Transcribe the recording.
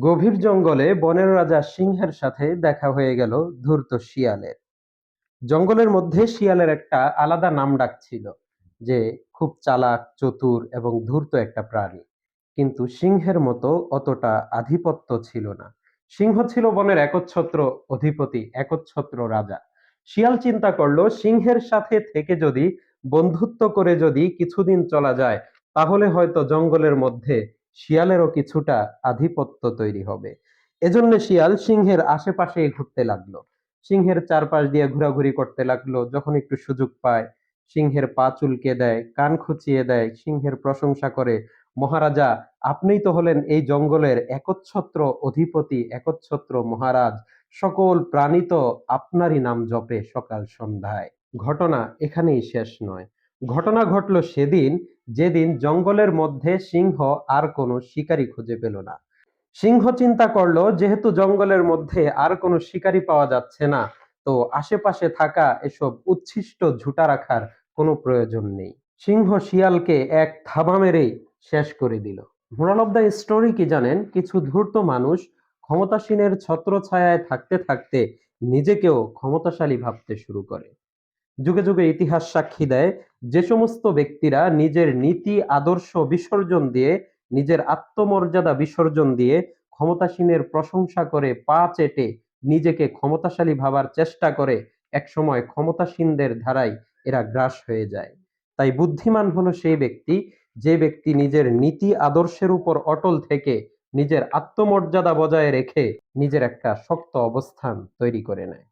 গভীর জঙ্গলে বনের রাজা সিংহের সাথে দেখা হয়ে গেল ধূর্ত শিয়ালের। জঙ্গলের মধ্যে শিয়ালের একটা আলাদা নাম ডাক ছিল যে খুব চালাক, চতুর এবং ধূর্ত একটা প্রাণী। কিন্তু সিংহের মতো অতটা আধিপত্য ছিল না। সিংহ ছিল বনের একচ্ছত্র অধিপতি, একচ্ছত্র রাজা। শিয়াল চিন্তা করল, সিংহের সাথে থেকে যদি, বন্ধুত্ব করে যদি কিছুদিন চলা যায়, তাহলে হয়তো জঙ্গলের মধ্যে শিয়ালেরও কিছুটা আধিপত্য তৈরি হবে। এজন্য শিয়াল সিংহের আশেপাশে ঘুরতে লাগল। সিংহের চারপাশ দিয়ে ঘোরাঘুরি করতে লাগল। যখন একটু সুযোগ পায়, সিংহের পা চুলকে দেয়, কান খুঁচিয়ে দেয়, সিংহের প্রশংসা করে, মহারাজা, আপনিই তো হলেন এই জঙ্গলের একচ্ছত্র অধিপতি, একচ্ছত্র মহারাজ। সকল প্রাণী তো আপনারই নাম জপে সকাল সন্ধ্যায়। ঘটনা এখানেই শেষ নয়। ঘটনা ঘটল সেদিন যেদিন জঙ্গলের মধ্যে সিংহ আর কোনো শিকারী খুঁজে পেল না। সিংহ চিন্তা করল, যেহেতু জঙ্গলের মধ্যে আর কোনো শিকারী পাওয়া যাচ্ছে না, তো আশেপাশে থাকা এসব উচ্ছিষ্ট ঝুটা রাখার কোনো প্রয়োজন নেই। সিংহ শিয়ালকে এক থাবা মেরেই শেষ করে দিল। মোরাল অফ দ্য স্টোরি কি জানেন? কিছু ধূর্ত মানুষ ক্ষমতাসীনের ছত্রছায়ায় থাকতে থাকতে নিজেকেও ক্ষমতাশালী ভাবতে শুরু করে। যুগে যুগে ইতিহাস সাক্ষী দেয়, যে সমস্ত ব্যক্তিরা নিজের নীতি, আদর্শ বিসর্জন দিয়ে, নিজের আত্মমর্যাদা বিসর্জন দিয়ে ক্ষমতাসীনের প্রশংসা করে পা চেটে নিজেকে ক্ষমতাশালী ভাবার চেষ্টা করে, একসময় ক্ষমতাসীনদের ধারায় এরা গ্রাস হয়ে যায়। তাই বুদ্ধিমান হলো সেই ব্যক্তি, যে ব্যক্তি নিজের নীতি, আদর্শের উপর অটল থেকে নিজের আত্মমর্যাদা বজায় রেখে নিজের একটা শক্ত অবস্থান তৈরি করে নেয়।